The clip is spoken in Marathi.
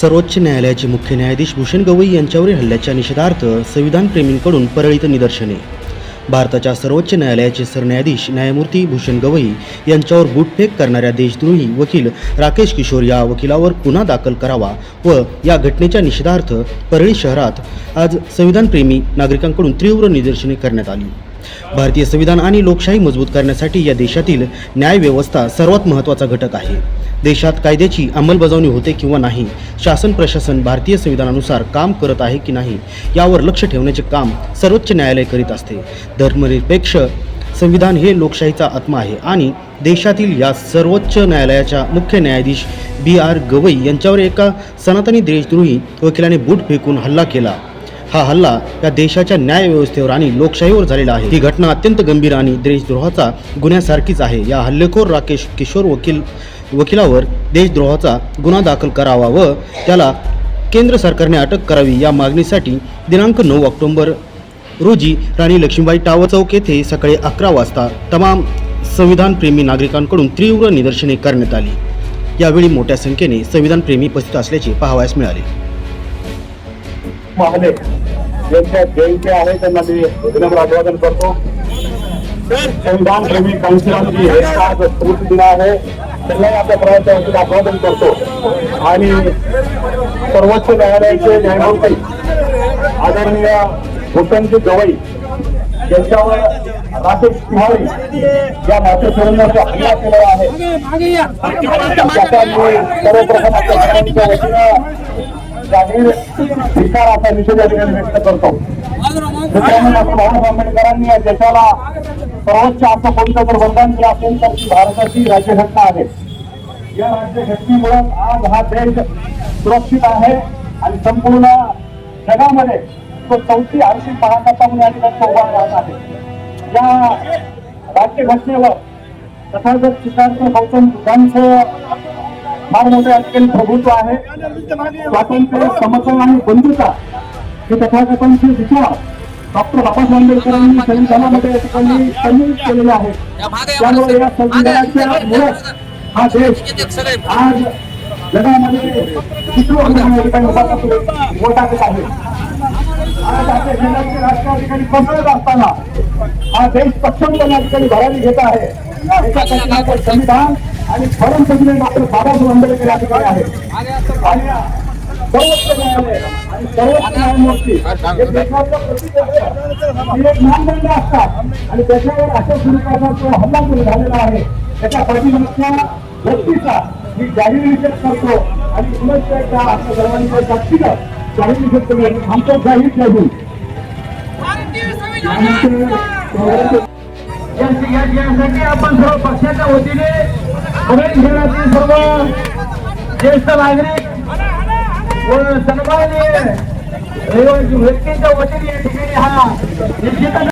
सर्वोच्च न्यायालयाचे मुख्य न्यायाधीश भूषण गवई यांच्यावरील हल्ल्याच्या निषेधार्थ संविधानप्रेमींकडून परळीत निदर्शने. भारताच्या सर्वोच्च न्यायालयाचे सरन्यायाधीश न्यायमूर्ती भूषण गवई यांच्यावर गुटफेक करणाऱ्या देशद्रोही वकील राकेश किशोर या वकिलावर गुन्हा दाखल करावा व या घटनेच्या निषेधार्थ परळी शहरात आज संविधानप्रेमी नागरिकांकडून तीव्र निदर्शने करण्यात आली. भारतीय संविधान आणि लोकशाही मजबूत करण्यासाठी या देशातील न्यायव्यवस्था सर्वात महत्त्वाचा घटक आहे. देशात कायद्याची अंमलबजावणी होते किंवा नाही शासन प्रशासन भारतीय संविधानानुसार काम करत आहे की नाही यावर लक्ष ठेवण्याचे काम सर्वोच्च न्यायालय करीत असते. धर्मनिरपेक्ष संविधान हे लोकशाहीचा आत्मा आहे आणि देशातील या सर्वोच्च न्यायालयाच्या मुख्य न्यायाधीश बी आर गवई यांच्यावर एका सनातनी देशद्रोही वकिलाने बूट फेकून हल्ला केला. हा हल्ला या देशाच्या न्यायव्यवस्थेवर आणि लोकशाहीवर झालेला आहे. ही घटना अत्यंत गंभीर आणि देशद्रोहाचा गुन्ह्यासारखीच आहे. या हल्लेखोर राकेश किशोर वकील वकिलावर देशद्रोहाचा गुन्हा दाखल करावा व त्याला केंद्र सरकारने अटक करावी या मागणीसाठी दिनांक नऊ ऑक्टोंबर रोजी राणी लक्ष्मीबाई टावर चौक येथे सकाळी अकरा वाजता तमाम संविधानप्रेमी नागरिकांकडून तीव्र निदर्शने करण्यात आली. यावेळी मोठ्या संख्येने संविधानप्रेमी उपस्थित असल्याचे पाहावयास मिळाले. महोदय संविधान प्रेमी हे आहे. त्यांनाही आपल्या प्रयत्न वतीने अभिवादन करतो. आणि सर्वोच्च न्यायालयाचे न्यायमूर्ती आदरणीय भूषणजी गवई यांच्यावर राकेश तिवारी या नाट्यसंस्थेचा हल्ला केलेला आहे. त्याचा मी सर्वप्रथम आपल्या सर्वांच्या वतीनं जाहीर धिक्काराचा निषेध या ठिकाणी व्यक्त करतो. मित्रांनो डॉक्टर बाबासाहेब आंबेडकरांनी या देशाला सर्वोच्च असं कोणतं जर वरदान दिलं असेल तर ती भारताची राज्यघटना आहे. या राज्यघटनेमुळे आज हा देश सुरक्षित आहे आणि संपूर्ण जगामध्ये तो चौथी आरशी पाहता म्हणून या ठिकाणी उभा राहत आहे. या राज्यघटनेवर तथागत सिद्धार्थ गौतम बुद्धांचं फार मोठे या प्रभुत्व आहे. स्वातंत्र्य समतोल आणि बंधुता हे तथागतांचे विचार डॉक्टर बाबासाहेब आंबेडकरांनी संविधानामध्ये या ठिकाणी संमिलित केलेले आहेत त्यामुळे या संविधानाच्या मुळात हा देश आज जगामध्ये मोठा आहे आज आपल्या राष्ट्र ठिकाणी कोसळत असताना हा देश सक्षमपणे ठिकाणी भरारी घेत आहे. संविधान आणि परमपूज्य डॉक्टर बाबासाहेब आंबेडकर या ठिकाणी आहे. आणि सर्वोच्च न्यायालय आणि सर्वोच्च न्यायमूर्ती हे देशाचं प्रतीक आहे. एक मानदंड असतात. आणि त्याच्यावर अशा स्वरूपाचा जो हल्ला जो झालेला आहे त्याच्या पाठीमागच्या व्यक्तीचा मी जाहीर निषेध करतो. आणि पुनश्च एकदा आपल्या सर्वांच्या जास्तीनं जाहीर निषेध करूया आमचं जाहीर या- यासाठी आपण सर्व पक्षाच्या वतीने परळी शहरातील सर्व ज्येष्ठ नागरिक सन्मान्य सन्माननीय व्यक्तींच्या वतीने या ठिकाणी हा निश्चितच